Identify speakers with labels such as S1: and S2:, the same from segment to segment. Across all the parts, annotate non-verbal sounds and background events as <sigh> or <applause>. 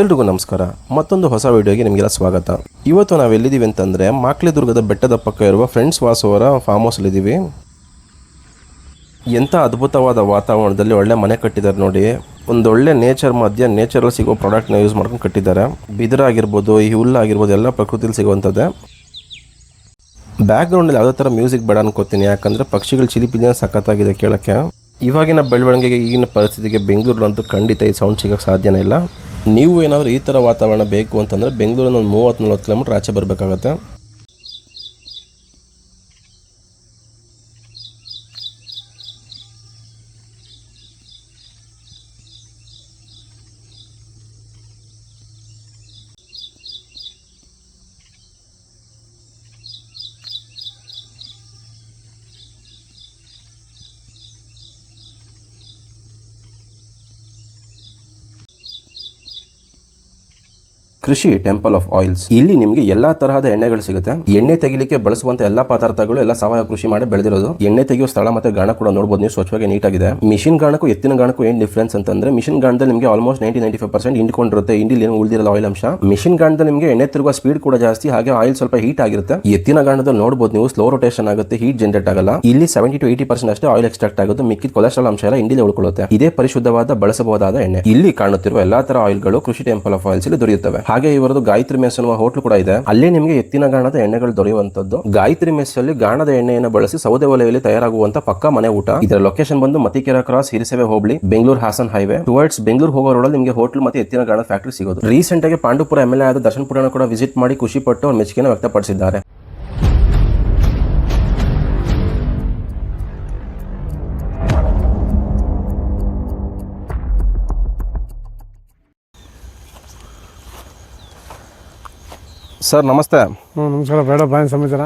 S1: ಎಲ್ರಿಗೂ ನಮಸ್ಕಾರ. ಮತ್ತೊಂದು ಹೊಸ ವಿಡಿಯೋಗೆ ನಿಮಗೆಲ್ಲ ಸ್ವಾಗತ. ಇವತ್ತು ನಾವು ಎಲ್ಲಿದ್ದೀವಿ ಅಂತಂದರೆ ಮಾಕ್ಲಿದುರ್ಗದ ಬೆಟ್ಟದ ಪಕ್ಕ ಇರುವ ಫ್ರೆಂಡ್ಸ್ ವಾಸವರ ಫಾರ್ಮ್ ಹೌಸಲ್ಲಿದ್ದೀವಿ ಎಂಥ ಅದ್ಭುತವಾದ ವಾತಾವರಣದಲ್ಲಿ ಒಳ್ಳೆ ಮನೆ ಕಟ್ಟಿದ್ದಾರೆ ನೋಡಿ. ಒಂದು ಒಳ್ಳೆ ನೇಚರ್ ಮಧ್ಯ ನೇಚರಲ್ಲಿ ಸಿಗೋ ಪ್ರಾಡಕ್ಟ್ನ ಯೂಸ್ ಮಾಡ್ಕೊಂಡು ಕಟ್ಟಿದ್ದಾರೆ. ಬಿದಿರಾಗಿರ್ಬೋದು ಈ ಹುಲ್ಲಾಗಿರ್ಬೋದು ಎಲ್ಲ ಪ್ರಕೃತಿಲಿ ಸಿಗುವಂಥದ್ದೇ. ಬ್ಯಾಕ್ಗ್ರೌಂಡಲ್ಲಿ ಯಾವುದೇ ಥರ ಮ್ಯೂಸಿಕ್ ಬೇಡ ಅನ್ಕೋತೀನಿ. ಯಾಕಂದರೆ ಪಕ್ಷಿಗಳು ಚಿಲಿಪಿಲಿನ ಸಖತ್ತಾಗಿದೆ ಕೇಳೋಕ್ಕೆ. ಇವಾಗಿನ ಬೆಳವಣಿಗೆಗೆ, ಈಗಿನ ಪರಿಸ್ಥಿತಿಗೆ ಬೆಂಗಳೂರಲ್ಲಂತೂ ಖಂಡಿತ ಈ ಸೌಂಡ್ ಸಿಗೋಕ್ಕೆ ಸಾಧ್ಯನೇ ಇಲ್ಲ. ನೀವು ಏನಾದರೂ ಈ ಥರ ವಾತಾವರಣ ಬೇಕು ಅಂತಂದರೆ ಬೆಂಗಳೂರಿನ ಒಂದು ಮೂವತ್ತು ನಲ್ವತ್ತು ಕಿಲೋಮೀಟ್ರ್ ಆಚೆ ಬರಬೇಕಾಗತ್ತೆ. ಕೃಷಿ ಟೆಂಪಲ್ ಆಫ್ ಆಯಿಲ್ಸ್. ಇಲ್ಲಿ ನಿಮಗೆ ಎಲ್ಲಾ ತರಹದ ಎಣ್ಣೆಗಳು ಸಿಗುತ್ತೆ. ಎಣ್ಣೆ ತೆಗಿಲಿಕ್ಕೆ ಬಳಸುವಂತ ಎಲ್ಲಾ ಪದಾರ್ಥಗಳು, ಎಲ್ಲ ಸಾವಯವ ಕೃಷಿ ಮಾಡಿ ಬೆಳೆದಿರೋದು. ಎಣ್ಣೆ ತೆಗೆಯುವ ಸ್ಥಳ ಮತ್ತೆ ಗಾಣ ಕೂಡ ನೋಡಬಹುದು ನೀವು, ಸ್ವಚ್ಛವಾಗಿ ನೀಟಾಗಿದೆ. ಮಿಷಿನ್ ಗಾಣಕ್ಕೂ, ಎತ್ತಿನ ಗಾಣಕ್ಕೂ ಏನ್ ಡಿಫ್ರೆನ್ಸ್ ಅಂತಂದ್ರೆ, ಮಿಷಿನ್ ಗಾಣದಲ್ಲಿ ನಿಮಗೆ almost ninety ninety five percent ಇಂಡಿಕೊಂಡಿರುತ್ತೆ ಇಂಡಿಲಿ ಏನು ಉಳಿದಿರಲ್ಲ ಆಯಿಲ್ ಅಂಶ. ಮಿಷಿನ್ ಗಾಣದಲ್ಲಿ ನಿಮಗೆ ಎಣ್ಣೆ ತಿರುಗುವ ಸ್ಪೀಡ್ ಕೂಡ ಜಾಸ್ತಿ, ಹಾಗೆ ಆಯಿಲ್ ಸ್ವಲ್ಪ ಹೀಟ್ ಆಗಿರುತ್ತೆ. ಎತ್ತಿನ ಗಾಣದಲ್ಲಿ ನೋಡಬಹುದು ನೀವು ಸ್ಲೋ ರೊಟೇಷನ್ ಆಗುತ್ತೆ ಹೀಟ್ ಜನರೇಟ್ ಆಗಲ್ಲ. ಇಲ್ಲಿ ಸೆವೆಂಟಿ ಟು ಏಟಿ ಪರ್ಸೆಂಟ್ ಅಷ್ಟೇ ಆಯಿಲ್ ಎಕ್ಸ್ಟ್ರಾಕ್ಟ್ ಆಗುತ್ತೆ. ಮಿಕ್ಕಿದ ಕೊಲೆಸ್ಟ್ರಾಲ್ ಅಂಶ ಎಲ್ಲ ಇಂಡಿಲಿ ಉಳ್ಕೊಳ್ಳುತ್ತೆ. ಇದೇ ಪರಿಶುದ್ಧವಾದ, ಬಳಸಬಹುದಾದ ಎಣ್ಣೆ. ಇಲ್ಲಿ ಕಾಣುತ್ತಿರುವ ಎಲ್ಲಾ ತರ ಆಯಿಲ್ಗಳು ಕೃಷಿ ಟೆಂಪಲ್ ಆಫ್ ಆಯಿಲ್ಸ್ ಇಲ್ಲಿ ದೊರೆಯುತ್ತವೆ. ಹಾಗೆ ಇವರದು ಗಾಯತ್ರಿ ಮೆಸ್ ಅನ್ನುವ ಹೋಟ್ಲು ಕೂಡ ಇದೆ. ಅಲ್ಲಿ ನಿಮಗೆ ಎತ್ತಿನ ಗಾಣದ ಎಣ್ಣೆಗಳು ದೊರೆಯುವಂತದ್ದು ಗಾಯತ್ರಿ ಮೆಸ್ ಅಲ್ಲಿ ಗಾಣದ ಎಣ್ಣೆಯನ್ನು ಬಳಸಿ ಸೌದೆ ಒಲೆಯಲ್ಲಿ ತಯಾರಾಗುವಂತ ಪಕ್ಕ ಮನೆ ಊಟ. ಇದರ ಲೊಕೇಶನ್ ಬಂದು ಮತಿಕೆರ ಕ್ರಾಸ್ ಹಿರಿಸೇವೆ ಹೋಬಳಿ, ಬೆಂಗಳೂರು ಹಾಸನ್ ಹೈವೇ ಟುವರ್ಡ್ಸ್ ಬೆಂಗಳೂರು ಹೋಗೋ ರೋಡಲ್ಲಿ ನಿಮಗೆ ಹೋಟ್ಲು ಮತ್ತೆ ಎತ್ತಿನ ಗಾಣದ ಫ್ಯಾಕ್ಟರಿ ಸಿಗೋದು. ರೀಸೆಂಟ್ ಆಗಿ ಪಾಂಡುಪುರ ಎಂಎಲ್ಎ ಆದ ದರ್ಶನ್ ಪುರಾಣ ಕೂಡ ವಿಸಿಟ್ ಮಾಡಿ ಖುಷಿ ಪಟ್ಟು ಅವ್ರ ಮೆಚ್ಚುಗೆನ ವ್ಯಕ್ತಪಡಿಸಿದ್ದಾರೆ. ಸರ್ ನಮಸ್ತೆ.
S2: ಹ್ಞೂ ನಮಸ್ಕಾರ. ಬೇಡ ಬಾಯ್ ಸಮಾಚಾರ.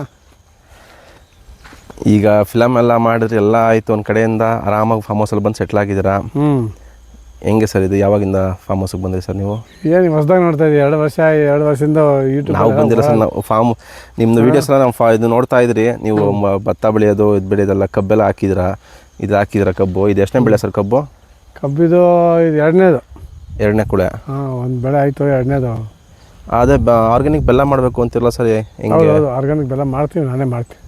S1: ಈಗ ಫಿಲಮ್ ಎಲ್ಲ ಮಾಡಿದ್ರೆ ಎಲ್ಲ ಆಯಿತು ಒಂದು ಕಡೆಯಿಂದ. ಆರಾಮಾಗಿ ಫಾರ್ಮ್ ಹೌಸಲ್ಲಿ ಬಂದು ಸೆಟ್ಲ್ ಆಗಿದ್ದೀರಾ?
S2: ಹ್ಞೂ
S1: ಹೆಂಗೆ ಸರ್ ಇದು? ಯಾವಾಗಿಂದ ಫಾರ್ಮ್ ಹೌಸಿಗೆ ಬಂದ್ರಿ ಸರ್ ನೀವು?
S2: ಏನು ಹೊಸದಾಗಿ ನೋಡ್ತಾ ಇದ್ದೀವಿ ಎರಡು ವರ್ಷ ಎರಡು ವರ್ಷದಿಂದ ಯೂಟ್ಯೂಬ್
S1: ನಾವು ಬಂದಿಲ್ಲ ಸರ್ ನಾವು ಫಾರ್ಮ್ ನಿಮ್ಮದು ವೀಡಿಯೋಸ್ ಎಲ್ಲ ನಾವು ಫಾ ಇದು ನೋಡ್ತಾ ಇದ್ರಿ. ನೀವು ಮ- ಭತ್ತ ಬೆಳೆಯೋದು ಇದು ಬೆಳೆಯೋದೆಲ್ಲ ಕಬ್ಬೆಲ್ಲ ಹಾಕಿದ್ರ? ಇದು ಹಾಕಿದಿರ ಕಬ್ಬು? ಇದು ಎಷ್ಟನೇ ಬೆಳೆ ಸರ್ ಕಬ್ಬು?
S2: ಕಬ್ಬಿದು ಇದು ಎರಡನೇದು.
S1: ಎರಡನೇ ಕುಳೆ.
S2: ಹಾಂ ಒಂದು ಬೆಳೆ ಆಯಿತು ಎರಡನೇದು.
S1: ಅದೇ ಆರ್ಗ್ಯಾನಿಕ್ ಬೆಲ್ಲ ಮಾಡಬೇಕು ಅಂತಿರಲ್ಲ ಸರ್ ಹೆಂಗೆ?
S2: ಹೌದು ಆರ್ಗ್ಯಾನಿಕ್ ಬೆಲ್ಲ ಮಾಡ್ತೀನಿ ನಾನೇ ಮಾಡ್ತೀನಿ.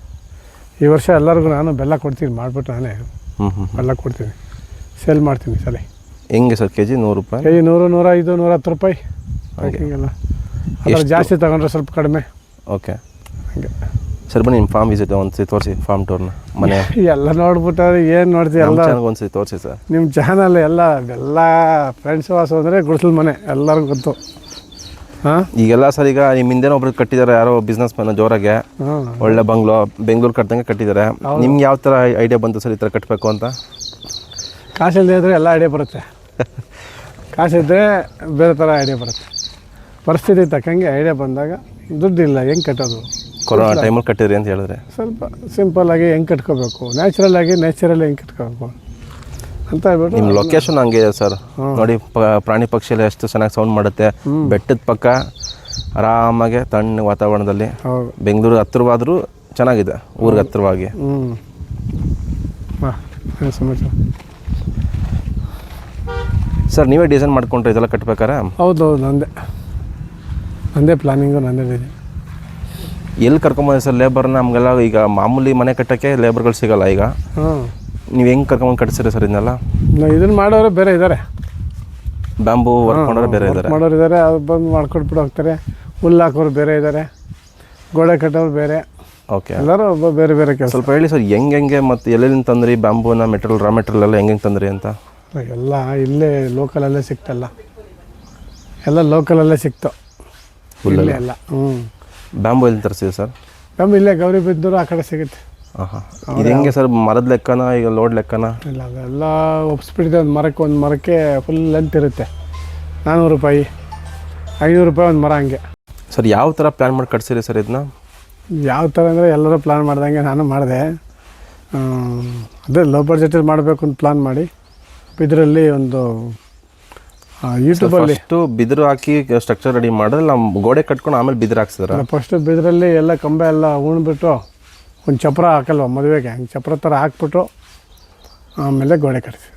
S2: ಈ ವರ್ಷ ಎಲ್ಲರಿಗೂ ನಾನು ಬೆಲ್ಲ ಕೊಡ್ತೀನಿ ಮಾಡಿಬಿಟ್ಟು ನಾನೇ
S1: ಹ್ಞೂ ಹ್ಞೂ
S2: ಬೆಲ್ಲ ಕೊಡ್ತೀನಿ. ಸೇಲ್ ಮಾಡ್ತೀನಿ ಸರಿ
S1: ಹೆಂಗೆ ಸರ್ ಕೆ ಜಿ ನೂರು ರೂಪಾಯಿ?
S2: ಕೆ ಜಿ ನೂರು ನೂರ ಐದು ನೂರ ಹತ್ತು ರೂಪಾಯಿ. ಪ್ಯಾಕಿಂಗೆಲ್ಲ ಅದ್ರ ಜಾಸ್ತಿ ತಗೊಂಡ್ರೆ ಸ್ವಲ್ಪ ಕಡಿಮೆ.
S1: ಓಕೆ.
S2: ಹಂಗೆ.
S1: ಸರ್ ಬನ್ನಿ ನಿಮ್ಮ ಫಾರ್ಮ್ ವಿಸಿಟ್ ಒಂದ್ಸತಿ ತೋರಿಸಿ ಫಾರ್ಮ್ ಟೂರ್ನ ಮನೆ. <laughs>
S2: ಎಲ್ಲ ನೋಡ್ಬಿಟ್ಟಾರೆ ಏನು ನೋಡ್ತೀವಿ ಎಲ್ಲ.
S1: ಒಂದು ಒಂದ್ಸತಿ ತೋರಿಸಿ ಸರ್.
S2: ನಿಮ್ಮ ಚಾನಲ್ ಎಲ್ಲ ಎಲ್ಲ ಫ್ರೆಂಡ್ಸ್ ವಾಸ ಅಂದರೆ ಗುಡಿಸಲು ಮನೆ ಎಲ್ಲರಿಗೂ ಗೊತ್ತು.
S1: ಈಗೆಲ್ಲ ಸರ್ ಈಗ ನಿಮ್ಮ ಹಿಂದೆ ಒಬ್ರು ಕಟ್ಟಿದ್ದಾರೆ ಯಾರೋ ಬಿಸ್ನೆಸ್ ಮ್ಯಾನ್ ಜೋರಾಗೆ. ಒಳ್ಳೆ ಬಂಗ್ಲೋ ಬೆಂಗಳೂರು ಕಟ್ಟಿದಂಗೆ ಕಟ್ಟಿದ್ದಾರೆ ನಿಮ್ಗೆ ಯಾವ ಥರ ಐಡಿಯಾ ಬಂತು ಸರ್ ಈ ಥರ ಕಟ್ಟಬೇಕು ಅಂತ?
S2: ಕಾಸಿಲ್ಲದೆ ಇದ್ರೆ ಎಲ್ಲ ಐಡಿಯಾ ಬರುತ್ತೆ. <laughs> ಕಾಸಿದ್ದರೆ ಬೇರೆ ಥರ ಐಡಿಯಾ ಬರುತ್ತೆ. ಪರಿಸ್ಥಿತಿ ತಕ್ಕಂಗೆ ಐಡಿಯಾ ಬಂದಾಗ ದುಡ್ಡಿಲ್ಲ ಹೆಂಗೆ ಕಟ್ಟೋದು?
S1: ಕೊರೋನಾ ಟೈಮಲ್ಲಿ ಕಟ್ಟಿದ್ರಿ ಅಂತ ಹೇಳಿದ್ರೆ.
S2: ಸ್ವಲ್ಪ ಸಿಂಪಲ್ಲಾಗಿ ಹೆಂಗೆ ಕಟ್ಕೋಬೇಕು? ನ್ಯಾಚುರಲ್ ಆಗಿ ನ್ಯಾಚುರಲ್ ಹೆಂಗೆ ಕಟ್ಕೋಬೇಕು? ಅಂತ ಹೇಳ್ಬಿಟ್ಟು
S1: ನಿಮ್ಮ ಲೊಕೇಶನ್ ಹಂಗೆ ಇದೆ ಸರ್. ನೋಡಿ ಪ್ರಾಣಿ ಪಕ್ಷಿ ಎಲ್ಲ ಎಷ್ಟು ಚೆನ್ನಾಗಿ ಸೌಂಡ್ ಮಾಡುತ್ತೆ. ಬೆಟ್ಟದ ಪಕ್ಕ ಆರಾಮಾಗೆ ತಣ್ಣ ವಾತಾವರಣದಲ್ಲಿ ಬೆಂಗಳೂರು ಹತ್ತಿರವಾದರೂ ಚೆನ್ನಾಗಿದೆ ಊರಿಗೆ ಹತ್ತಿರವಾಗಿ ಸರ್ ನೀವೇ ಡಿಸೈನ್ ಮಾಡ್ಕೊಂಡ್ರೆ ಇದೆಲ್ಲ ಕಟ್ಬೇಕಾರೆ?
S2: ಹೌದು ಹೌದು ನಂದೇ. ನಂದೇ ಪ್ಲಾನಿಂಗು ನಂದೇ ಇದೆ
S1: ಎಲ್ಲಿ ಕರ್ಕೊಂಬೋದು ಸರ್ ಲೇಬರ್ನ ನಮಗೆಲ್ಲ ಈಗ ಮಾಮೂಲಿ ಮನೆ ಕಟ್ಟೋಕ್ಕೆ ಲೇಬರ್ಗಳು ಸಿಗಲ್ಲ ಈಗ. ನೀವು ಹೆಂಗೆ ಕರ್ಕೊಂಬಂದು ಕಟ್ಸಿರಿ ಸರ್ ಇದನ್ನೆಲ್ಲ?
S2: ಇದನ್ನ ಮಾಡೋರು ಬೇರೆ ಇದ್ದಾರೆ
S1: ಬ್ಯಾಂಬು ವರ್ಕ್ ಮಾಡೋರು ಬೇರೆ ಇದ್ದಾರೆ
S2: ಮಾಡೋರು ಇದ್ದಾರೆ ಅದು ಬಂದು ಮಾಡ್ಕೊಟ್ಬಿಟ್ಟು ಹೋಗ್ತಾರೆ. ಹುಲ್ಲು ಹಾಕೋರು ಬೇರೆ ಇದ್ದಾರೆ ಗೋಡೆ ಕಟ್ಟೋರು ಬೇರೆ.
S1: ಓಕೆ.
S2: ಎಲ್ಲರೂ ಒಬ್ಬ ಬೇರೆ ಬೇರೆ ಕೆಲಸ.
S1: ಸ್ವಲ್ಪ ಹೇಳಿ ಸರ್ ಹೆಂಗೆ ಹೆಂಗೆ ಮತ್ತು ಎಲ್ಲೆಲ್ಲಿಂದ ತಂದ್ರಿ ಬ್ಯಾಂಬೂನ ಮೆಟೀರಿಯಲ್ ರಾ ಮೆಟೀರಿಯಲ್ ಎಲ್ಲ ಹೆಂಗೆ ತಂದ್ರಿ ಅಂತ?
S2: ಎಲ್ಲ ಇಲ್ಲೇ ಲೋಕಲಲ್ಲೇ ಸಿಕ್ತಲ್ಲ. ಎಲ್ಲ ಲೋಕಲಲ್ಲೇ ಸಿಕ್ತು. ಇಲ್ಲೇ ಎಲ್ಲ ಹ್ಞೂ
S1: ಬ್ಯಾಂಬು ಎಲ್ಲಿ ತರಿಸಿದೆ ಸರ್?
S2: ಬ್ಯಾಂಬು ಇಲ್ಲೇ ಗೌರಿ ಬಿದ್ದೂರು ಆ ಕಡೆ ಸಿಗುತ್ತೆ.
S1: ಇದು ಹೆಂಗೆ ಸರ್ ಮರದ ಲೆಕ್ಕನ ಈಗ ಲೋಡ್ ಲೆಕ್ಕನ?
S2: ಇಲ್ಲ ಅದೆಲ್ಲ ಒಪ್ಸ್ಬಿಟ್ಟಿದೆ ಒಂದು ಮರಕ್ಕೆ ಒಂದು ಮರಕ್ಕೆ ಫುಲ್ ಲೆಂತ್ ಇರುತ್ತೆ. ನಾನ್ನೂರು ರೂಪಾಯಿ ಐನೂರು ರೂಪಾಯಿ ಒಂದು ಮರ ಹಂಗೆ.
S1: ಸರ್ ಯಾವ ಥರ ಪ್ಲ್ಯಾನ್ ಮಾಡಿ ಕಟ್ಸಿರಿ ಸರ್ ಇದನ್ನ?
S2: ಯಾವ ಥರ ಅಂದರೆ ಎಲ್ಲರೂ ಪ್ಲ್ಯಾನ್ ಮಾಡ್ದಂಗೆ ನಾನು ಮಾಡಿದೆ. ಅದೇ ಲೋ ಬಡ್ಜೆಟಲ್ಲಿ ಮಾಡಬೇಕು ಅಂತ ಪ್ಲ್ಯಾನ್ ಮಾಡಿ. ಇದರಲ್ಲಿ ಒಂದು ಯೂಟ್ಯೂಬಲ್ಲಿ
S1: ಫಸ್ಟು ಬಿದಿರು ಹಾಕಿ ಸ್ಟ್ರಕ್ಚರ್ ರೆಡಿ ಮಾಡಿದ್ರೆ ನಮ್ಮ ಗೋಡೆ ಕಟ್ಕೊಂಡು ಆಮೇಲೆ ಬಿದಿರು ಹಾಕ್ಸಿದ್ರೆ?
S2: ಫಸ್ಟು ಬಿದ್ರಲ್ಲಿ ಎಲ್ಲ ಕಂಬ ಎಲ್ಲ ಉಣ್ಬಿಟ್ಟು ಒಂದು ಚಪ್ರ ಹಾಕಲ್ವ ಮದುವೆಗೆ? ಹಂಗೆ ಚಪ್ರ ಥರ ಹಾಕ್ಬಿಟ್ಟು ಆಮೇಲೆ ಗೋಡೆ ಕಟ್ತೀವಿ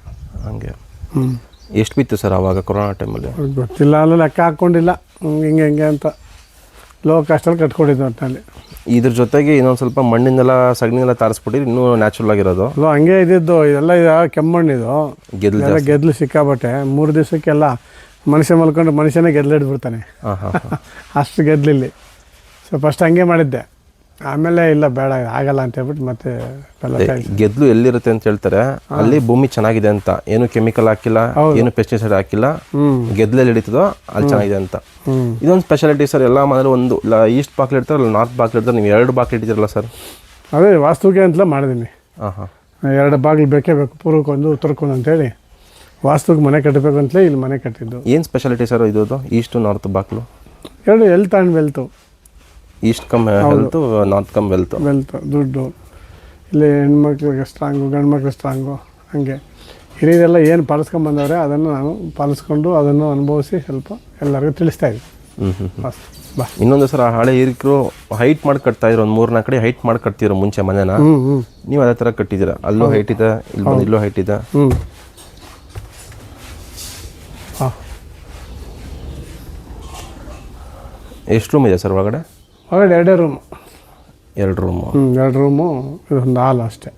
S1: ಹಂಗೆ.
S2: ಹ್ಞೂ
S1: ಎಷ್ಟು ಬಿತ್ತು ಸರ್ ಆವಾಗ ಕೊರೋನಾ ಟೈಮಲ್ಲಿ?
S2: ಗೊತ್ತಿಲ್ಲ ಅಲ್ಲ ಲೆಕ್ಕ ಹಾಕ್ಕೊಂಡಿಲ್ಲ. ಹಿಂಗೆ ಹಿಂಗೆ ಅಂತ. ಲೋ ಕಾಸ್ಟಲ್ಲಿ ಕಟ್ಕೊಂಡಿದ್ದು ಒಟ್ಟಿನಲ್ಲಿ
S1: ಇದ್ರ ಜೊತೆಗೆ ಇನ್ನೊಂದು ಸ್ವಲ್ಪ ಮಣ್ಣಿನೆಲ್ಲ ಸಗಣಿನೆಲ್ಲ ತಾರಿಸ್ಬಿಟ್ಟು ಇನ್ನೂ ನ್ಯಾಚುರಲ್ ಆಗಿರೋದು.
S2: ಅಲ್ಲೋ ಹಂಗೆ ಇದ್ದಿದ್ದು. ಇದೆಲ್ಲ ಇದು. ಕೆಮ್ಮಣ್ಣಿದು
S1: ಗೆದ್ಲು
S2: ಎಲ್ಲ ಗೆದ್ಲು ಸಿಕ್ಕಾಬಟ್ಟೆ ಮೂರು ದಿವಸಕ್ಕೆಲ್ಲ ಮನುಷ್ಯ ಮಲ್ಕೊಂಡು ಮನುಷ್ಯನೇ ಗೆದ್ದಲಿಡ್ಬಿಡ್ತಾನೆ
S1: ಹಾಂ ಹಾಂ ಹಾಂ <laughs>
S2: ಅಷ್ಟು ಗೆದ್ಲಿಲ್ಲಿ. ಸೊ ಫಸ್ಟ್ ಹಂಗೆ ಮಾಡಿದ್ದೆ. ಆಮೇಲೆ ಇಲ್ಲ ಬೇಡ ಆಗಲ್ಲ ಅಂತ ಹೇಳ್ಬಿಟ್ಟು ಮತ್ತೆ ಬೆಲ್ಲ ಕಾಯಿಸಿ.
S1: ಗೆದ್ಲು ಎಲ್ಲಿರುತ್ತೆ ಅಂತ ಹೇಳ್ತಾರೆ ಅಲ್ಲಿ ಭೂಮಿ ಚೆನ್ನಾಗಿದೆ ಅಂತ ಏನು ಕೆಮಿಕಲ್ ಹಾಕಿಲ್ಲ ಏನು ಪೆಸ್ಟಿಸೈಡ್ ಹಾಕಿಲ್ಲ ಗೆದ್ಲೆಲ್ಲಿ ಹಿಡಿತದೋ ಅಲ್ಲಿ ಚೆನ್ನಾಗಿದೆ ಅಂತ. ಇದೊಂದು ಸ್ಪೆಷಾಲಿಟಿ ಸರ್ ಎಲ್ಲ ಮನೇಲಿ ಒಂದು ಈಸ್ಟ್ ಬಾಕ್ಲ್ ಇಡ್ತಾರಲ್ಲ ನಾರ್ತ್ ಬಾಕ್ಲ್ ಇಡ್ತಾರೆ ನೀವು ಎರಡು ಬಾಕ್ಲ್ ಇಟ್ಟಿದ್ದೀರಲ್ಲ ಸರ್
S2: ಅದೇ ವಾಸ್ತುಗೆ ಅಂತಲೇ ಮಾಡಿದ್ದೀನಿ.
S1: ಹಾಂ ಹಾಂ
S2: ಎರಡು ಬಾಗಿಲು ಬೇಕೇ ಬೇಕು ಪೂರ್ವಕ್ಕೊಂದು ಉತ್ತರಕ್ಕೊಂದು ಅಂತೇಳಿ ವಾಸ್ತುಗೆ ಮನೆ ಕಟ್ಟಬೇಕು ಅಂತಲೇ ಇಲ್ಲಿ ಮನೆ ಕಟ್ಟಿದ್ದು.
S1: ಏನು ಸ್ಪೆಷಾಲಿಟಿ ಸರ್ ಇದು ಈಸ್ಟು ನಾರ್ತ್ ಬಾಕ್ಲು?
S2: ಎರಡು health and wealth
S1: east come health north come wealth
S2: wealth ದುಡ್ಡು. ಇಲ್ಲಿ ಹೆಣ್ಮಕ್ಳಿಗೆ ಸ್ಟ್ರಾಂಗು ಗಂಡು ಮಕ್ಳಿಗೆ ಸ್ಟ್ರಾಂಗು ಹಾಗೆ. ಹಿರಿಯರೆಲ್ಲ ಏನು ಪಾಲಿಸ್ಕೊಂಬಂದವ್ರೆ ಅದನ್ನು ನಾನು ಪಾಲಿಸ್ಕೊಂಡು ಅದನ್ನು ಅನುಭವಿಸಿ ಸ್ವಲ್ಪ ಎಲ್ಲರಿಗೂ ತಿಳಿಸ್ತಾ ಇದ್ದೆ
S1: ಹ್ಞೂ ಹ್ಞೂ
S2: ಬಸ್ ಬಾ.
S1: ಇನ್ನೊಂದು ಸರ್ ಆ ಹಳೆ ಹಿರಿಕರು ಹೈಟ್ ಮಾಡಿ ಕಟ್ತಾ ಇದ್ರು ಒಂದು ಮೂರು ನಾಲ್ಕು ಕಡೆ ಹೈಟ್ ಮಾಡಿ ಕಟ್ತಿದ್ರು ಮುಂಚೆ ಮನೆನ. ನೀವು ಅದೇ ಥರ ಕಟ್ಟಿದ್ದೀರಾ? ಅಲ್ಲೂ ಹೈಟ್ ಇದೆ ಇಲ್ಲಿ ಬಂದು ಇಲ್ಲೂ ಹೈಟ್ ಇದೆ. ಎಷ್ಟು ರೂಮ್ ಇದೆ ಸರ್ ಒಳಗಡೆ?
S2: ಹೊರಗಡೆ ಎರಡೇ ರೂಮು
S1: ಎರಡು ರೂಮು
S2: ಹ್ಞೂ ಎರಡು ರೂಮು ಇದೊಂದು ಹಾಲು ಅಷ್ಟೇ.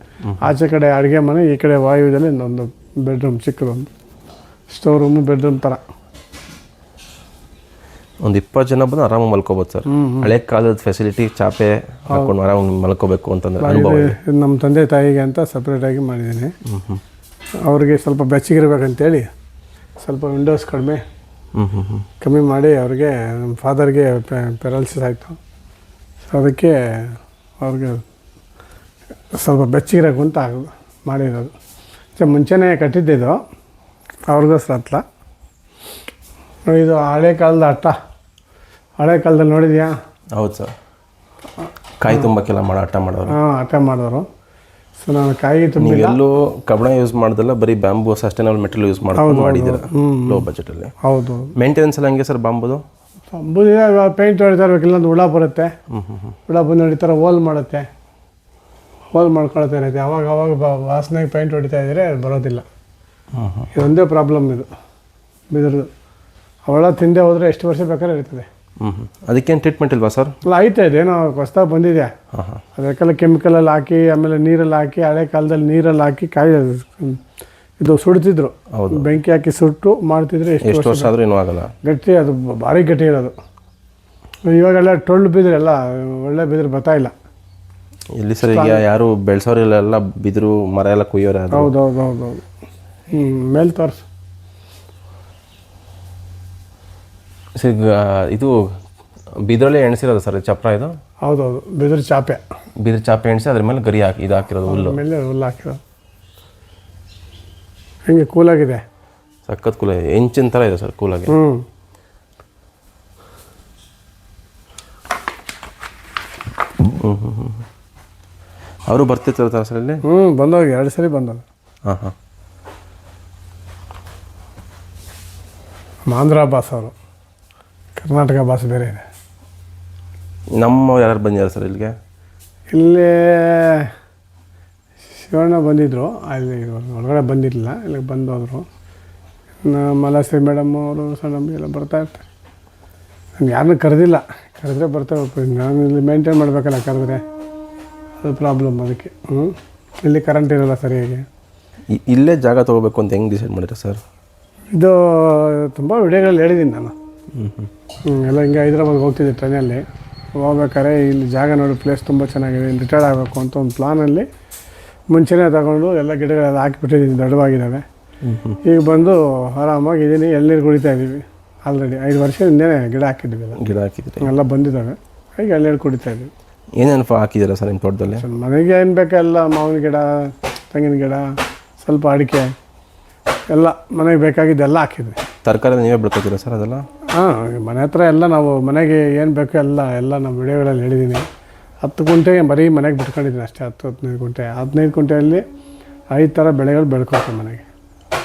S2: ಆಚೆ ಕಡೆ ಅಡುಗೆ ಮನೆ ಈ ಕಡೆ ವಾಯುವ್ಯದಲ್ಲಿ ಇನ್ನೊಂದು ಬೆಡ್ರೂಮ್ ಚಿಕ್ಕದೊಂದು ಸ್ಟೋರ್ ರೂಮು ಬೆಡ್ರೂಮ್ ಥರ
S1: ಒಂದು ಇಪ್ಪತ್ತು ಜನ ಬಂದು ಆರಾಮಾಗಿ ಮಲ್ಕೋಬೋದು ಸರ್. ಹಳೆ ಕಾಲದ ಫೆಸಿಲಿಟಿ ಚಾಪೆ ಹಾಕೊಂಡು ಆರಾಮ ಮಲ್ಕೋಬೇಕು ಅಂತಂದ್ರೆ ಅನುಭವ ಇದೆ.
S2: ಇದು. ನಮ್ಮ ತಂದೆ ತಾಯಿಗೆ ಅಂತ ಸಪ್ರೇಟಾಗಿ ಮಾಡಿದ್ದೀನಿ. ಅವರಿಗೆ ಸ್ವಲ್ಪ ಬೆಚ್ಚಗಿರ್ಬೇಕಂತೇಳಿ ಸ್ವಲ್ಪ ವಿಂಡೋಸ್ ಕಡಿಮೆ
S1: ಹ್ಞೂ ಹ್ಞೂ ಹ್ಞೂ
S2: ಕಮ್ಮಿ ಮಾಡಿ ಅವ್ರಿಗೆ ನಮ್ಮ ಫಾದರ್ಗೆ ಪೆರಾಲಿಸಿಸ್ ಆಯಿತು. ಅದಕ್ಕೆ ಅವ್ರಿಗೆ ಸ್ವಲ್ಪ ಬೆಚ್ಚಗಿರೋಕು ಅಂತ ಮಾಡಿರೋದು. ಸೊ ಮುಂಚೆನೇ ಕಟ್ಟಿದ್ದಿದ್ದು ಅವ್ರಿಗೋಸ್ಕರ ಹತ್ಲ. ಇದು ಹಳೆ ಕಾಲದ ಅಟ್ಟ ಹಳೆ ಕಾಲದಲ್ಲಿ ನೋಡಿದ್ಯಾ?
S1: ಹೌದು ಸರ್. ಕಾಯಿ ತುಂಬಕ್ಕೆಲ್ಲ ಮಾಡೋ ಅಟ್ಟ ಮಾಡೋರು
S2: ಹಾಂ ಅಟ್ಟ ಮಾಡಿದವರು ಸೊ ನಾನು ಕಾಯಿ ತುಂಬ
S1: ಎಲ್ಲೂ ಕಬಣ ಯೂಸ್ ಮಾಡ್ದಲ್ಲ ಬರೀ ಬ್ಯಾಂಬು ಸಸ್ಟೈನಬಲ್ ಮೆಟೀರಿಯಲ್ ಯೂಸ್ ಮಾಡ್ಕೊಂಡು ಮಾಡಿದ್ದೀರಾ? ಲೋ ಬಜೆಟಲ್ಲಿ
S2: ಹೌದು.
S1: ಮೇಂಟೆನೆನ್ಸ್ ಎಲ್ಲ ಹಂಗೆ ಸರ್ ಬಾಂಬುದು
S2: ಅಂಬುದಿನ ಪೇಂಟ್ ಹೊಡಿತಾ ಇರ್ಬೇಕು ಇಲ್ಲೊಂದು ಹುಳ ಬರುತ್ತೆ. ಹುಳ ಬಂದು ಹೊಡಿತಾರೆ ಹೋಲ್ ಮಾಡುತ್ತೆ. ಹೋಲ್ ಮಾಡ್ಕೊಳ್ತಾ ಇರುತ್ತೆ. ಅವಾಗ ಅವಾಗ ಬ ವಾಸನೆಗೆ ಪೇಂಟ್ ಹೊಡಿತಾ ಇದ್ದರೆ ಬರೋದಿಲ್ಲ. ಇದೊಂದೇ ಪ್ರಾಬ್ಲಮ್ ಇದು. ಬಿದಿರು ಅವಳ ತಿಂದೆ ಹೋದರೆ ಎಷ್ಟು ವರ್ಷ ಬೇಕಾದ್ರೆ ಇರ್ತದೆ.
S1: ಅದಕ್ಕೇನು ಟ್ರೀಟ್ಮೆಂಟ್ ಇಲ್ವಾ ಸರ್?
S2: ಅಲ್ಲ ಐತೆ ಇದೇನೋ ಹೊಸ್ದಾಗಿ ಬಂದಿದೆ. ಅದಕ್ಕೆಲ್ಲ ಕೆಮಿಕಲಲ್ಲಿ ಹಾಕಿ ಆಮೇಲೆ ನೀರಲ್ಲಿ ಹಾಕಿ ಹಳೆ ಕಾಲದಲ್ಲಿ ನೀರಲ್ಲಿ ಹಾಕಿ ಕಾಯಿ ಇದು ಸುಡ್ತಿದ್ರು.
S1: ಹೌದು.
S2: ಬೆಂಕಿ ಹಾಕಿ ಸುಟ್ಟು ಮಾಡ್ತಿದ್ರೆ ಎಷ್ಟು
S1: ವರ್ಷ ಆದರೂ ಏನೂ ಆಗಲ್ಲ.
S2: ಗಟ್ಟಿ ಅದು ಭಾರಿ ಗಟ್ಟಿ ಇರೋದು. ಇವಾಗೆಲ್ಲ ಟೊಳ್ಳು ಬಿದ್ರೆ ಎಲ್ಲ ಒಳ್ಳೆ ಬಿದ್ರೆ ಬರ್ತಾ ಇಲ್ಲ.
S1: ಇಲ್ಲಿ ಸರ್ ಈಗ ಯಾರು ಬೆಳೆಸೋರೆಲ್ಲ ಬಿದಿರು ಮರ ಎಲ್ಲ ಕುಯ್ಯೋರ
S2: ಹೌದು ಹೌದು ಹೌದು ಹೌದು. ಹ್ಞೂ ಮೇಲೆ ತೋರಿಸು.
S1: ಸರ್ ಇದು ಬಿದಿರಲ್ಲೇ ಎಣಿಸಿರೋದು ಸರ್ ಚಪ್ರ ಇದು?
S2: ಹೌದೌದು ಬಿದಿರು ಚಾಪೆ.
S1: ಬಿದಿರು ಚಾಪೆ ಎಣಿಸಿ ಅದ್ರ ಮೇಲೆ ಗರಿ ಹಾಕಿ ಇದು ಹಾಕಿರೋದು ಹುಲ್ಲು.
S2: ಮೇಲೆ ಹುಲ್ಲು ಹಾಕಿರೋದು. ಹೆಂಗೆ ಕೂಲಾಗಿದೆ.
S1: ಸಖತ್ ಕೂಲ ಎಂಚಿನ ಥರ ಇದೆ ಸರ್ ಕೂಲಾಗಿ.
S2: ಹ್ಞೂ.
S1: ಅವರು ಬರ್ತಿರ್ತಾರೆ ಸರ್ ಇಲ್ಲಿ?
S2: ಹ್ಞೂ ಬಂದೋಗಿ ಎರಡು ಸರಿ ಬಂದವ
S1: ಹಾಂ ಹಾಂ.
S2: ಆಂಧ್ರ ಬಾಸ್ ಅವರು. ಕರ್ನಾಟಕ ಭಾಷೆ ಬೇರೆ ಇದೆ.
S1: ನಮ್ಮ ಯಾರು ಬಂದಿದ್ದಾರೆ ಸರ್ ಇಲ್ಲಿಗೆ?
S2: ಇಲ್ಲಿ ಶಿವಣ್ಣ ಬಂದಿದ್ದರು ಅಲ್ಲಿ ಒಳಗಡೆ ಬಂದಿರಲಿಲ್ಲ. ಇಲ್ಲಿಗೆ ಬಂದೋದ್ರು. ಮಲಶ್ರೀ ಮೇಡಮ್ ಅವರು ಸಣ್ಣ ಎಲ್ಲ ಬರ್ತಾ ಇರ್ತಾರೆ. ನಾನು ಯಾರನ್ನೂ ಕರೆದಿಲ್ಲ. ಕರೆದ್ರೆ ಬರ್ತಾರೆ ನಾನು ಇಲ್ಲಿ ಮೇಂಟೈನ್ ಮಾಡಬೇಕಲ್ಲ ಕರೆದ್ರೆ. ಅದು ಪ್ರಾಬ್ಲಮ್ ಅದಕ್ಕೆ. ಹ್ಞೂ ಇಲ್ಲಿ ಕರೆಂಟ್ ಇರೋಲ್ಲ ಸರಿಯಾಗಿ
S1: ಇಲ್ಲೇ ಜಾಗ ತೊಗೋಬೇಕು ಅಂತ ಹೆಂಗೆ ಡಿಸೈಡ್ ಮಾಡಿದ್ರೆ ಸರ್?
S2: ಇದು ತುಂಬ ವಿಡಿಯೋಗಳಲ್ಲಿ ಹೇಳಿದ್ದೀನಿ ನಾನು.
S1: ಹ್ಞೂ ಹ್ಞೂ
S2: ಹ್ಮ್, ಎಲ್ಲ ಹಿಂಗೆ ಹೈದ್ರಾಬಾದ್ಗೆ ಹೋಗ್ತಿದ್ದೆ ಟ್ರೈನಲ್ಲಿ ಹೋಗ್ಬೇಕಾದ್ರೆ ಇಲ್ಲಿ ಜಾಗ ನೋಡಿ ಪ್ಲೇಸ್ ತುಂಬ ಚೆನ್ನಾಗಿದೆ. ಇಲ್ಲಿ ರಿಟೈರ್ಡ್ ಆಗಬೇಕು ಅಂತ ಒಂದು ಪ್ಲಾನಲ್ಲಿ ಮುಂಚೆನೇ ತಗೊಂಡು ಎಲ್ಲ ಗಿಡಗಳೆಲ್ಲ ಹಾಕಿಬಿಟ್ಟಿದ್ದೀನಿ ದೊಡ್ಡವಾಗಿದ್ದಾವೆ ಈಗ ಬಂದು ಆರಾಮಾಗಿ ಇದ್ದೀನಿ ಎಳ್ನೀರು ಕುಡಿತಾ ಇದ್ದೀವಿ ಆಲ್ರೆಡಿ ಐದು ವರ್ಷ ಹಿಂದೆನೇ ಗಿಡ ಹಾಕಿದ್ವಿ ಎಲ್ಲ.
S1: ಗಿಡ ಹಾಕಿದ್ದೀವಿ
S2: ಎಲ್ಲ ಬಂದಿದ್ದಾವೆ. ಈಗ ಎಳ್ನೀರು ಕುಡಿತಾ ಇದ್ದೀವಿ
S1: ಏನೇನು ಹಾಕಿದ್ದೀರಾ ಸರ್ ನಿಮ್ಮ ತೋಟದಲ್ಲಿ?
S2: ಮನೆಗೆ ಏನು ಬೇಕೆಲ್ಲ ಮಾವಿನ ಗಿಡ ತೆಂಗಿನ ಗಿಡ ಸ್ವಲ್ಪ ಅಡಿಕೆ ಎಲ್ಲ ಮನೆಗೆ ಬೇಕಾಗಿದ್ದೆಲ್ಲ ಹಾಕಿದ್ವಿ.
S1: ತರಕಾರಿ ನೀವೇ ಬೆಳ್ಕೊತೀರಾ ಸರ್ ಅದೆಲ್ಲ?
S2: ಹಾಂ ಮನೆ ಹತ್ರ ಎಲ್ಲ ನಾವು ಮನೆಗೆ ಏನು ಬೇಕೋ ಎಲ್ಲ ಎಲ್ಲ ನಮ್ಮ ವಿಡಿಯೋಗಳಲ್ಲಿ ಹೇಳಿದ್ದೀನಿ ಹತ್ತು ಗುಂಟೆ ಬರೀ ಮನೆಗೆ ಬಿಟ್ಕೊಂಡಿದ್ದೀನಿ ಅಷ್ಟೇ ಹತ್ತು ಹದಿನೈದು ಗುಂಟೆ. ಹದಿನೈದು ಗುಂಟೆಯಲ್ಲಿ ಐದು ಥರ ಬೆಳೆಗಳು ಬೆಳ್ಕೊತೀವಿ ಮನೆಗೆ.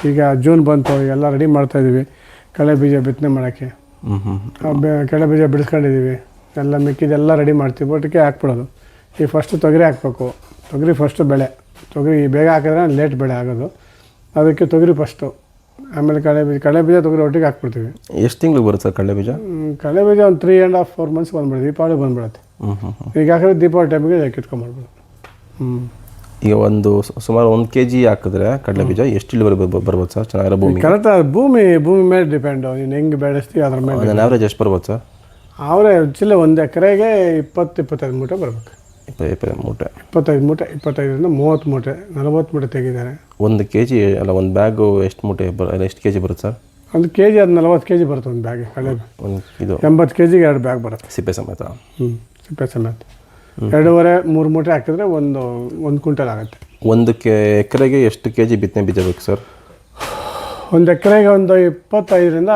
S2: ಈಗ ಜೂನ್ ಬಂತು ಎಲ್ಲ ರೆಡಿ ಮಾಡ್ತಾಯಿದ್ದೀವಿ ಕಳೆ ಬೀಜ ಬಿತ್ತನೆ ಮಾಡೋಕ್ಕೆ. ಕಳೆ ಬೀಜ ಬಿಡಿಸ್ಕೊಂಡಿದ್ದೀವಿ. ಎಲ್ಲ ಮಿಕ್ಕಿದೆಲ್ಲ ರೆಡಿ ಮಾಡ್ತೀವಿ ಒಟ್ಟಿಗೆ ಹಾಕ್ಬಿಡೋದು. ಈಗ ಫಸ್ಟು ತೊಗರಿ ಹಾಕ್ಬೇಕು. ತೊಗರಿ ಫಸ್ಟು ಬೆಳೆ. ತೊಗರಿ ಬೇಗ ಹಾಕಿದ್ರೆ ಲೇಟ್ ಬೆಳೆ ಆಗೋದು. ಅದಕ್ಕೆ ತೊಗರಿ ಫಸ್ಟು ಆಮೇಲೆ ಕಳೆ ಬೀಜ ಕಳೆ ಬೀಜ ತೊಗರಿ ಒಟ್ಟಿಗೆ ಹಾಕ್ಬಿಡ್ತೀವಿ.
S1: ಎಷ್ಟು ತಿಂಗಳು ಬರುತ್ತೆ ಸರ್ ಕಡಲೆ ಬೀಜ?
S2: ಕಳೆ ಬೀಜ ಒಂದು three and half four months ಬಂದ್ಬಿಡುತ್ತೆ ದೀಪಾವಳಿ ಬಂದ್ಬಿಡುತ್ತೆ.
S1: ಹ್ಞೂ ಹ್ಞೂ
S2: ಈಗ ಹಾಕಿದ್ರೆ ದೀಪಾವಳಿ ಟೈಮಿಗೆ ಕಿಟ್ಕೊಂಡ್ಬಿಡ್ಬೋದು ಹ್ಞೂ
S1: ಈಗ ಒಂದು ಸು- ಸುಮಾರು ಒಂದು ಕೆ ಜಿ ಹಾಕಿದ್ರೆ ಕಡಲೆ ಬೀಜ ಎಷ್ಟು ಇಳುವರಿ ಬರ್ಬೋ- ಬರ್ಬೋದು ಸರ್? ಚೆನ್ನಾಗಿರೋ ಭೂಮಿ
S2: ಕರೆಕ್ಟ್ ಭೂಮಿ ಭೂಮಿ ಮೇಲೆ ಡಿಪೆಂಡು ನೀನು ಹೆಂಗೆ ಬೆಳೆಸ್ತೀವಿ ಅದ್ರ ಮೇಲೆ
S1: ಒಂದು ಆವ್ರೇಜ್ ಎಷ್ಟು ಬರ್ಬೋದು ಸರ್?
S2: ಅವರೇ ಚಿಲ್ಲೆ ಒಂದು ಎಕರೆಗೆ ಇಪ್ಪತ್ತು ಇಪ್ಪತ್ತೈದು ಮೂಟೆ ಬರಬೇಕು.
S1: ಇಪ್ಪ ಇಪ್ಪ ಮೂಟೆ.
S2: ಇಪ್ಪತ್ತೈದು ಮೂಟೆ ಇಪ್ಪತ್ತೈದರಿಂದ ಮೂವತ್ತು ಮೂಟೆ ನಲವತ್ತು ಮೂಟೆ ತೆಗಿದ್ದಾರೆ
S1: ಒಂದು ಕೆ ಜಿ ಅಲ್ಲ ಒಂದು ಬ್ಯಾಗು ಎಷ್ಟು ಮೂಟೆ ಬರ ಎಷ್ಟು ಕೆ ಜಿ ಬರುತ್ತೆ ಸರ್?
S2: ಒಂದು ಕೆ ಜಿ ಅದು ನಲವತ್ತು ಕೆ ಜಿ ಬರುತ್ತೆ ಒಂದು ಬ್ಯಾಗ್ ಹಳೆ
S1: ಒಂದು ಇದು.
S2: ಎಂಬತ್ತು ಕೆ ಜಿಗೆ ಎರಡು ಬ್ಯಾಗ್ ಬರುತ್ತೆ.
S1: ಸಿಪ್ಪೆ ಸಮೇತ?
S2: ಹ್ಞೂ ಸಿಪ್ಪೆ ಸಮೇತ. ಎರಡೂವರೆ ಮೂರು ಮೂಟೆ ಹಾಕಿದ್ರೆ ಒಂದು ಒಂದು ಕ್ವಿಂಟಲ್ ಆಗುತ್ತೆ.
S1: ಒಂದು ಕೆ ಎಕರೆಗೆ ಎಷ್ಟು ಕೆ ಜಿ ಬಿತ್ತನೆ ಬೀಜ ಬೇಕು ಸರ್?
S2: ಒಂದು ಎಕರೆಗೆ ಒಂದು ಇಪ್ಪತ್ತೈದರಿಂದ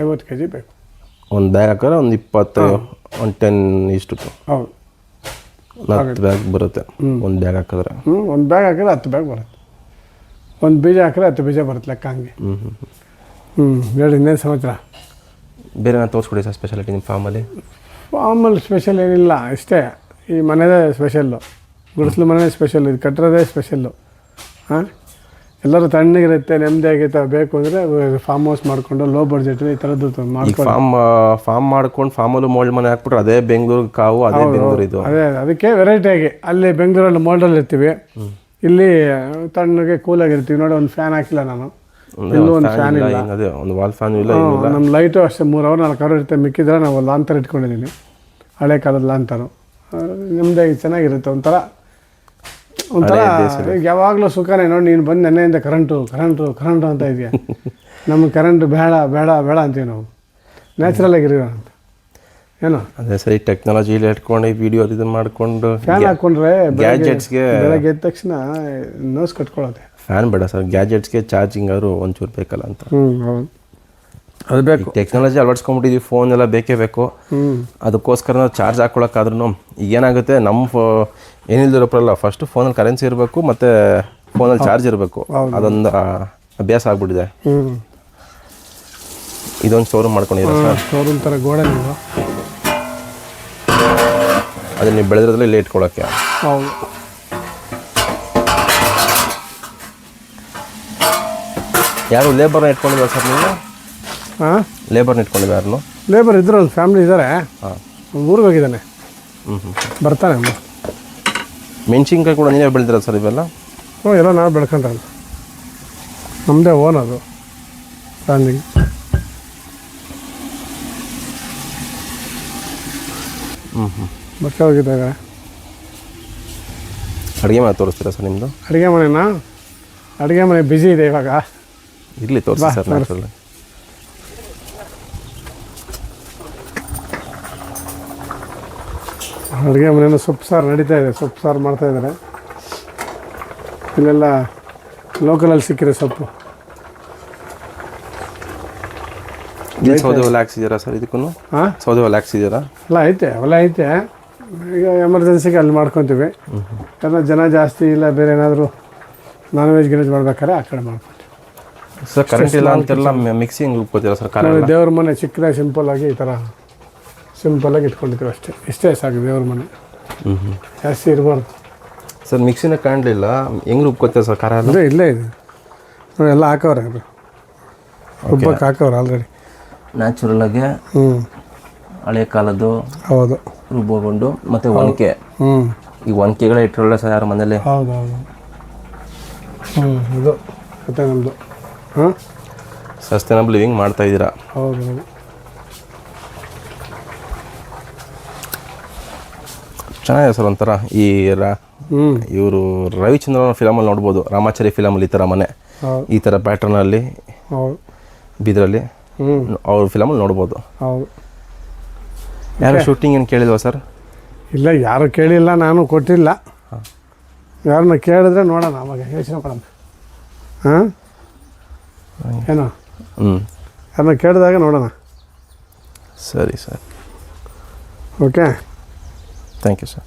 S2: ಐವತ್ತು ಕೆ ಜಿ ಬೇಕು.
S1: ಒಂದು ಬ್ಯಾಗ್ ಹಾಕಿದ್ರೆ ಒಂದು ಇಪ್ಪತ್ತು ಒಂದು ಟೆನ್ ಇಷ್ಟು.
S2: ಹೌದು.
S1: ಒಂದು ಹತ್ತು ಬ್ಯಾಗ್ ಬರುತ್ತೆ. ಒಂದು ಬ್ಯಾಗ್ ಹಾಕಿದ್ರೆ.
S2: ಹ್ಞೂ ಒಂದು ಬ್ಯಾಗ್ ಹಾಕಿದ್ರೆ ಹತ್ತು ಬ್ಯಾಗ್ ಬರುತ್ತೆ. ಒಂದು ಬೀಜ ಹಾಕಿದ್ರೆ ಹತ್ತು ಬೀಜ ಬರುತ್ತೆ ಲೆಕ್ಕ ಹಂಗೆ.
S1: ಹ್ಞೂ ಹ್ಞೂ
S2: ಹ್ಞೂ ಹೇಳಿ ಇನ್ನೇನು ಸಮಾಚಾರ?
S1: ಬೇರೆ ನಾನು ತೋರಿಸ್ಕೊಡಿ ಸರ್ ಸ್ಪೆಷಾಲಿಟಿ ನಿಮ್ಮ ಫಾರ್ಮಲ್ಲಿ
S2: ಫಾರ್ಮಲ್ಲಿ ಸ್ಪೆಷಲ್ ಏನಿಲ್ಲ ಇಷ್ಟೇ. ಈ ಮನೆದೇ ಸ್ಪೆಷಲ್ಲು ಗುಡಿಸಲು ಮನೆಯೇ ಸ್ಪೆಷಲ್ ಇದು ಕಟ್ಟಿರೋದೇ ಸ್ಪೆಷಲ್ಲು ಹಾಂ ಎಲ್ಲರೂ ತಣ್ಣಗಿರುತ್ತೆ ನೆಮ್ಮದಿಯಾಗಿರುತ್ತೆ ಬೇಕು ಅಂದರೆ ಫಾರ್ಮ್ ಹೌಸ್ ಮಾಡಿಕೊಂಡು ಲೋ ಬಡ್ಜೆಟ್ ಈ ಥರದ್ದು ಮಾಡ್ಕೊಂಡು
S1: ಫಾರ್ಮ್ ಫಾರ್ಮ್ ಮಾಡ್ಕೊಂಡು ಫಾರ್ಮಲ್ಲೂ ಮೋಲ್ಡ್ ಮನೆ ಹಾಕ್ಬಿಟ್ರೆ ಅದೇ ಬೆಂಗಳೂರು ಕಾವು ಅದೇ ಬೆಂಗ್ಳೂರು ಇದು
S2: ಅದೇ ಅದಕ್ಕೆ ವೆರೈಟಿಯಾಗಿ ಅಲ್ಲಿ ಬೆಂಗಳೂರಲ್ಲಿ ಮೋಲ್ಡಲ್ಲಿ ಇರ್ತೀವಿ. ಇಲ್ಲಿ ತಣ್ಣಗೆ ಕೂಲಾಗಿರ್ತೀವಿ ನೋಡಿ ಒಂದು ಫ್ಯಾನ್ ಹಾಕಿಲ್ಲ ನಾನು. ಇಲ್ಲೂ ಒಂದು ಫ್ಯಾನ್
S1: ಇಲ್ಲ ಅದೇ ಒಂದು ವಾಲ್ ಫ್ಯಾನ್ ಇಲ್ಲ
S2: ನಮ್ಮ ಲೈಟು ಅಷ್ಟೇ ಮೂರು ಅವರ್ ನಾಲ್ಕು ಅವರ್ ಇರುತ್ತೆ. ಮಿಕ್ಕಿದ್ರೆ ನಾವು ಲಾಂತರ್ ಇಟ್ಕೊಂಡಿದ್ದೀನಿ ಹಳೆ ಕಾಲದ ಲಾಂತರು ನಿಮ್ಮದೇ ಚೆನ್ನಾಗಿರುತ್ತೆ. ಒಂಥರ ಒಂಥರ ಯಾವಾಗಲೂ ಸುಖನೇ. ನೋಡಿ ನೀನು ಬಂದು ನೆನ್ನೆಯಿಂದ ಕರೆಂಟು ಕರೆಂಟು ಕರೆಂಟು ಅಂತ ಇದೆಯಾ. <laughs> ನಮ್ಗೆ ಕರೆಂಟ್ ಬೇಡ ಬೇಡ ಬೇಡ ಅಂತೀವಿ ನಾವು. ನ್ಯಾಚುರಲ್ ಆಗಿರೋ ಅಂತ. ಏನು?
S1: ಅದೇ ಸರಿ ಟೆಕ್ನಾಲಜಿಲಿ ಇಟ್ಕೊಂಡು ವಿಡಿಯೋ ಇದು ಮಾಡಿಕೊಂಡು
S2: ಫ್ಯಾನ್ ಹಾಕೊಂಡ್ರೆ
S1: ಗ್ಯಾಜೆಟ್ಸ್ಗೆ
S2: ಬೆಳಗ್ಗೆ ಎದ್ದ ತಕ್ಷಣ ನೋಸ್ ಕಟ್ಕೊಳ್ಳೋದೆ.
S1: ಫ್ಯಾನ್ ಬೇಡ ಸರ್ ಗ್ಯಾಜೆಟ್ಸ್ಗೆ ಚಾರ್ಜಿಂಗ್ ಆದ್ರೂ ಒಂಚೂರು ಬೇಕಲ್ಲ ಅಂತ.
S2: ಹೌದು. ಅದು ಬೇಕು.
S1: ಟೆಕ್ನಾಲಜಿ ಅಳವಡಿಸ್ಕೊಂಡ್ಬಿಟ್ಟಿದ್ವಿ ಫೋನ್ ಎಲ್ಲ ಬೇಕೇ ಬೇಕು. ಅದಕ್ಕೋಸ್ಕರ ನಾವು ಚಾರ್ಜ್ ಹಾಕೊಳಕ್ಕಾದ್ರೂ ಈಗ ಏನಾಗುತ್ತೆ ನಮ್ಮ ಫೋ ಏನಿಲ್ದಿರೋಪ್ರಲ್ಲ ಫಸ್ಟ್ ಫೋನಲ್ಲಿ ಕರೆನ್ಸಿ ಇರಬೇಕು ಮತ್ತು ಫೋನಲ್ಲಿ ಚಾರ್ಜ್ ಇರಬೇಕು. ಅದೊಂದು ಅಭ್ಯಾಸ ಆಗ್ಬಿಟ್ಟಿದೆ. ಇದೊಂದು ಶೋರೂಮ್ ಮಾಡ್ಕೊಂಡಿದ್ದೀರಾ ಸರ್?
S2: ಶೋರೂಮ್ ಥರ ಗೋಡೆ ನೀವು.
S1: ಅದನ್ನ ನೀವು ಬೆಳೆದ್ರಲ್ಲೇ ಇಲ್ಲೇ ಇಟ್ಕೊಳ್ಳೋಕ್ಕೆ.
S2: ಹೌದು.
S1: ಯಾರು ಲೇಬರ್ನ ಇಟ್ಕೊಂಡಿದ್ದಾರೆ ಸರ್ ನೀವು?
S2: ಹಾಂ
S1: ಲೇಬರ್ನ ಇಟ್ಕೊಂಡಿದ್ದಾರೆ ಯಾರನ್ನು?
S2: ಲೇಬರ್ ಇದ್ರು ಒಂದು ಫ್ಯಾಮಿಲಿ ಇದ್ದಾರೆ
S1: ಹಾಂ.
S2: ಊರಿಗೆ ಹೋಗಿದ್ದಾನೆ.
S1: ಹ್ಞೂ ಹ್ಞೂ
S2: ಬರ್ತಾನೆ
S1: ಮೆಣಸಿನ್ಕಾಯಿ ಕೂಡ ನೀವೇ ಬೆಳೆದಿರ ಸರ್ ಇವೆಲ್ಲ?
S2: ಹ್ಞೂ ಎಲ್ಲ ನಾವು ಬೆಳ್ಕೊಂಡ್ರೆ ನಮ್ಮದೇ ಓನ್ ಅದು. ಫ್ಯಾಮಿಲಿ
S1: ಹ್ಞೂ ಹ್ಞೂ
S2: ಬಟ್ಟೆ ಹೋಗಿದ್ದಾಗ?
S1: ಅಡುಗೆ ಮನೆ ತೋರಿಸ್ತೀರಾ ಸರ್ ನಿಮ್ಮದು
S2: ಅಡುಗೆ ಮನೆನಾ? ಅಡುಗೆ ಮನೆ ಬ್ಯುಸಿ ಇದೆ ಇವಾಗ.
S1: ಇರಲಿ ತೋರಿಸಿ ಸರ್ ನ್ಯಾಚುರಲ್
S2: ಅಡುಗೆ ಮನೆಯೂ ಸೊಪ್ಪು ಸಾರು ನಡೀತಾ ಇದೆ ಸೊಪ್ಪು ಸಾರು ಮಾಡ್ತಾ ಇದ್ದಾರೆ. ಇಲ್ಲೆಲ್ಲ ಲೋಕಲಲ್ಲಿ ಸಿಕ್ಕಿದೆ ಸೊಪ್ಪು.
S1: ಸೌದೆ ಒಲೆ ಹಾಕ್ಸಿದ್ದೀರಾ ಸರ್ ಇದಕ್ಕೂ
S2: ಹಾಂ
S1: ಸೌದೆ ಹೊಲ ಹಾಕ್ಸಿದ್ದೀರಾ?
S2: ಎಲ್ಲ ಐತೆ ಹೊಲ ಐತೆ. ಈಗ ಎಮರ್ಜೆನ್ಸಿಗೆ ಅಲ್ಲಿ ಮಾಡ್ಕೊತೀವಿ. ಯಾಕಂದ್ರೆ ಜನ ಜಾಸ್ತಿ ಇಲ್ಲ ಬೇರೆ ಏನಾದರೂ ನಾನ್ ವೆಜ್ ಗಿನೇಜ್ ಮಾಡ್ಬೇಕಾದ್ರೆ ಆ ಕಡೆ ಮಾಡ್ಕೊತೀವಿ.
S1: ಸರ್ ಕರೆಂಟ್ ಇಲ್ಲ ಅಂತೆಲ್ಲ ಮಿಕ್ಸಿಂಗ್ ಉಪ್ಕೋತೀರ ಸರ್ ಖಾರ ಎಲ್ಲ
S2: ದೇವ್ರ ಮನೆ ಚಿಕ್ಕದಾಗಿ ಸಿಂಪಲ್ ಆಗಿ ಈ ಥರ ಸಿಂಪಲ್ ಆಗಿ ಇಟ್ಕೊಂಡಿದ್ದೀವಿ ಅಷ್ಟೇ. ಇಷ್ಟೇ ಸಾಕು ದೇವ್ರ ಮನೆ.
S1: ಹ್ಞೂ ಹ್ಞೂ
S2: ಜಾಸ್ತಿ ಇರಬಾರ್ದು.
S1: ಸರ್ ಮಿಕ್ಸಿನ ಕಾಣಲಿಲ್ಲ ಹೆಂಗೆ ರುಬ್ಕೊತೀವಿ ಸರ್ ಖಾರ ಅಂದರೆ
S2: ಅದೇ ಇಲ್ಲೇ ಇದೆ. ನೋಡಿ ಎಲ್ಲ ಹಾಕವ್ರೆ ಅದು ರುಬ್ಬಕ್ಕೆ ಹಾಕವ್ರೆ ಆಲ್ರೆಡಿ
S1: ನ್ಯಾಚುರಲ್ ಆಗಿ
S2: ಹ್ಞೂ
S1: ಹಳೆ ಕಾಲದ್ದು
S2: ಹೌದು.
S1: ರುಬ್ಬೋಗೊಂಡು ಮತ್ತೆ ಒನಕೆ
S2: ಹ್ಞೂ
S1: ಈ ಒನಕೆಗಳೇ ಇಟ್ಟಿರಲ್ಲ ಸರ್ ಯಾರ ಮನೇಲಿ
S2: ಹೌದು ಹೌದು. ಹ್ಞೂ ಇದು ಮತ್ತೆ ನಮ್ಮದು ಹಾಂ?
S1: ಸಸ್ಟೈನಬಲ್ ಲಿವಿಂಗ್ ಮಾಡ್ತಾ ಇದ್ದೀರಾ?
S2: ಹೌದು ಹೌದು.
S1: ಚೆನ್ನಾಗಿದೆ ಸರ್ ಒಂಥರ ಈ ರಾ ಇವರು ರವಿಚಂದ್ರ ಫಿಲಮಲ್ಲಿ ನೋಡ್ಬೋದು. ರಾಮಾಚಾರಿ ಫಿಲಮಲ್ಲಿ ಈ ಥರ ಮನೆ. ಈ ಥರ ಪ್ಯಾಟ್ರನಲ್ಲಿ
S2: ಹೌದು.
S1: ಬೀದರಲ್ಲಿ ಅವ್ರ ಫಿಲಮಲ್ಲಿ ನೋಡ್ಬೋದು.
S2: ಹೌದು.
S1: ಯಾರು ಶೂಟಿಂಗ್ ಏನು ಕೇಳಿಲ್ವಾ ಸರ್
S2: ಇಲ್ಲ ಯಾರು ಕೇಳಿಲ್ಲ ನಾನು ಕೊಟ್ಟಿಲ್ಲ. ಯಾರನ್ನ ಕೇಳಿದ್ರೆ ನೋಡೋಣ ಅವಾಗ ಯೋಚನೆ ಮಾಡೋಣ. ಹಾಂ? ಏನೋ?
S1: ಹ್ಞೂ
S2: ಯಾರನ್ನ ಕೇಳಿದಾಗ ನೋಡೋಣ.
S1: ಸರಿ sir.
S2: Okay
S1: thank you sir